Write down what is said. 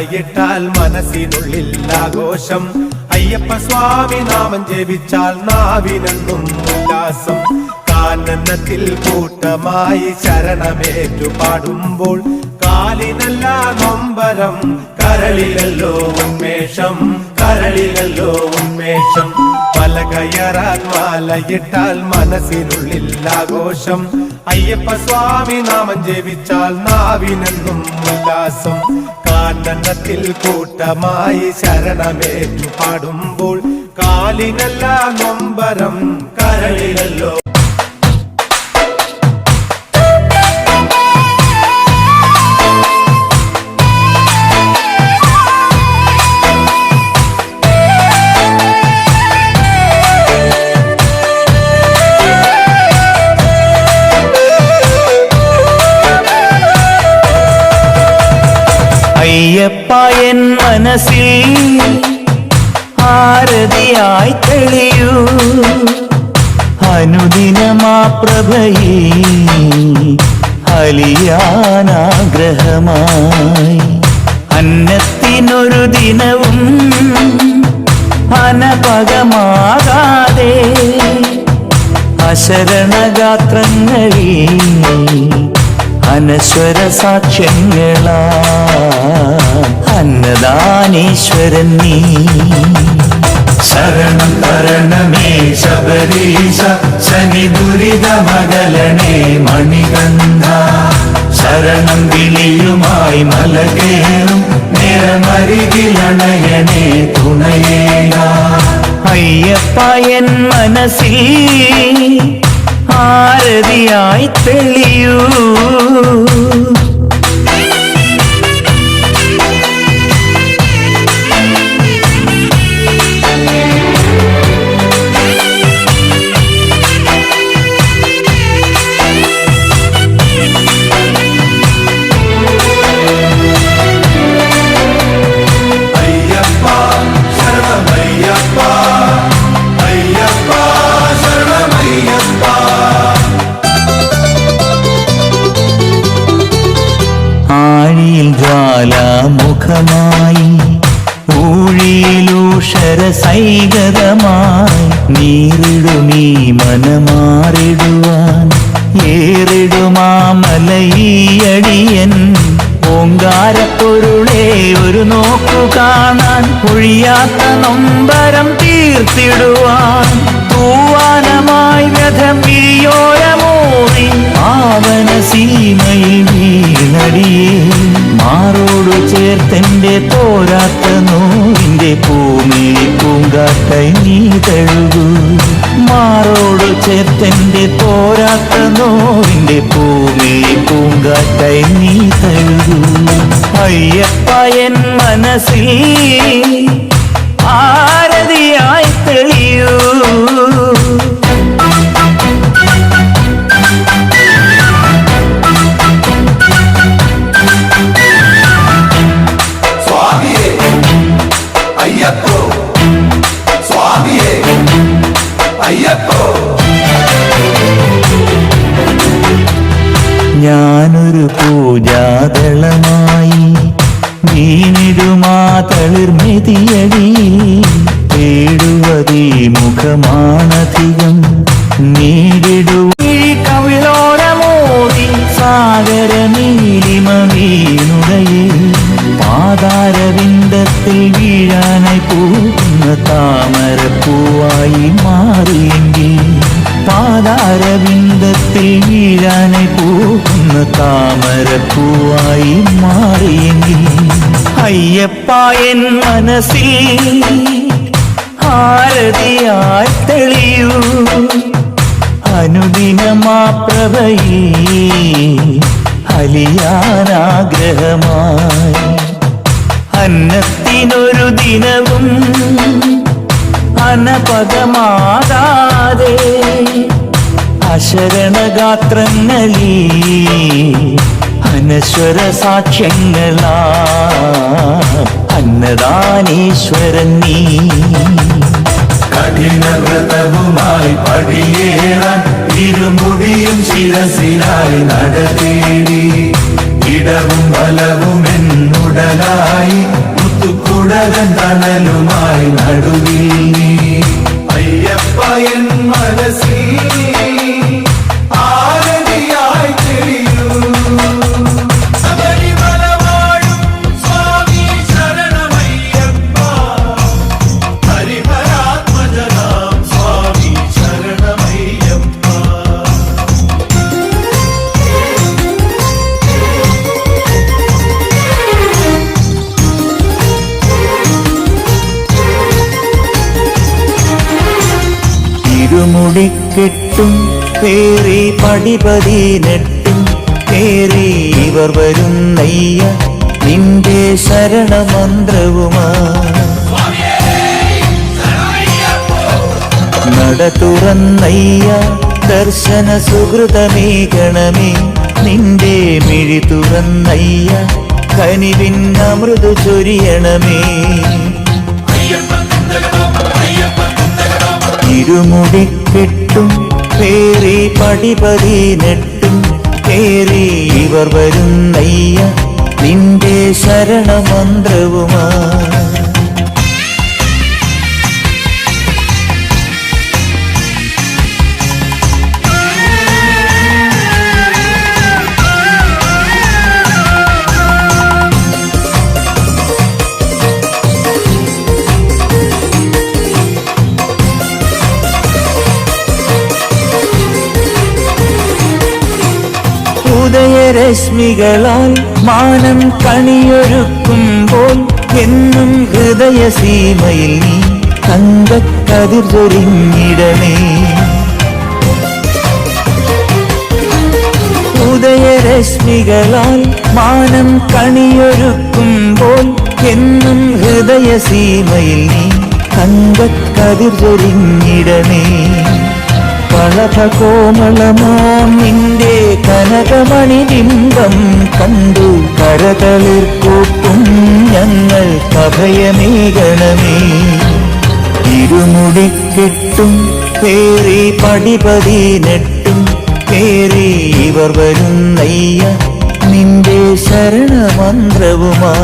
മാലയിട്ടാൽ മനസ്സിനുള്ളിൽ ആഘോഷം അയ്യപ്പ സ്വാമി നാമം ജപിച്ചാൽ നാവിനെന്നും ഉല്ലാസം. കാനനത്തിൽ കൂട്ടമായി ശരണമേറ്റു പാടുമ്പോൾ കാലിനല്ല നൊമ്പരം കരളിലല്ലോ ഉന്മേഷം കരളിലല്ലോ ഉന്മേഷം. പല കയറാൻ മാലയിട്ടാൽ മനസ്സിനുള്ളിൽ ആഘോഷം അയ്യപ്പ സ്വാമി നാമം ജപിച്ചാൽ നാവിനെന്നും ഉല്ലാസം. കാനനത്തിൽ കൂട്ടമായി ശരണമേറ്റു പാടുമ്പോൾ കാലിനല്ല നൊമ്പരം കരളിലല്ലോ. എൻ മനസ്സിൽ ആരതിയായി തെളിയൂ. അനുദിനമാ പ്രഭയേ അലിയാനാഗ്രഹമായി. അന്നത്തിനൊരു ദിനവും അനപകമാകാതെ അശരണഗാത്രങ്ങളിൽ അനശ്വര സാക്ഷ്യങ്ങളാ. അന്നദാനീശ്വരൻ നീ. ശരണം തരണമേ ശബരീശ ശനി ദുരിത മകളണേ മണികന്ധ ശരണം വിളിയുമായി മലകേറും നിറമരികിലണയണേ തുണയേക. അയ്യപ്പ എൻ മനസ്സിൽ ആരതിയായി തെളിയൂ. സൈകതമായി നീറിടുമീ മനമാറിടുവാൻ. ഏറിടുമാമലയടിയൻ ഓങ്കാരപ്പൊരുളെ ഒരു നോക്കു കാണാൻ. ഒഴിയാത്ത നൊമ്പരം തീർത്തിടുവാൻ. തൂവാനമായി വ്യഥം വീയോരമോറി ആവന സീമയിൽ വീണടിയേ. മാറോടു ചേർത്തെന്റെ പോരാത്ത നോവിന്റെ പൂമിഴി പൂങ്കാക്കൈ നീ തഴുകൂ. മാറോട് ചേർത്തെന്റെ പോരാത്ത നോവിന്റെ പൂമിഴി പൂങ്കാക്കൈ നീ തഴുകൂ. അയ്യപ്പയൻ മനസ്സിൽ ആരതിയായി തളിർമെതിയടി തേടുവതീ മുഖമാണധികം നീടിടു കവിളോരമോടി സാഗര നീലിമ വീണുടയെ പാതാരവിന്ദത്തിൽ വീഴാനായി പോകുന്ന താമരപ്പൂവായി മാറിയെങ്കിൽ പാതാരവിന്ദത്തിൽ വീഴാനായി പോകുന്ന താമരപ്പൂവായി മാറിയെങ്കിൽ അയ്യപ്പ എൻ മനസ്സിൽ ആരതിയായി തെളിയൂ. അനുദിനമാ പ്രഭയിൽ അലിയാനാഗ്രഹമായി. അന്നത്തിനൊരു ദിനവും അനപകമാകാതെ അശരണഗാത്രങ്ങളിൽ അനശ്വര സാക്ഷ്യങ്ങളാ. അന്നദാനീശ്വരൻ നീ. കഠിന വ്രതവുമായി പടിയേറാൻ ഇരുമുടിയും ശിരസിലായി നടതേടി ഇടവും ബലവും എന്നുടലായി മുത്തുക്കുടകൻ തണലുമായി നടുവിൽ ഇരുമുടിക്കെട്ടും പേറി പടിപതി നെട്ടും കേറി ഇവർ വരുന്നയ്യ നിന്റെ ശരണമന്ത്രവുമാ. നട തുറന്നയ്യ ദർശന സുഹൃതമേ ഗണമേ നിന്റെ മിഴി തുറന്നയ്യ കനിവിൻ അമൃതു ചൊരിയണമേ. ഇരുമുടിക്കെട്ടും പേറി പടിപതിനെട്ടും കേറി ഇവർ വരുന്നയ്യ നിന്റെ ശരണമന്ത്രവുമാ. ரஷ்மிகளால் மானம் கனியொருக்கும் போல் என்னும் ஹிருதய சீமையில் நீ தங்க கதிர் சொரிங்கிடமே உதய ரஷ்மிகளால் மானம் கனியொருக்கும் போல் என்னும் ஹிருதய சீமையில் நீ தங்க கதிர் சொரிங்கிடமே பழக கோமளமாம் ബിംബം കണ്ടു കരതളിർക്കൂട്ടും ഞങ്ങൾ കഭയമേകണമേ ഇരുമുടിക്കെട്ടും പേറി പടിപതിനെട്ടും പേറി ഇവർ വരുന്നയ്യ നിന്റെ ശരണമന്ത്രവുമാ.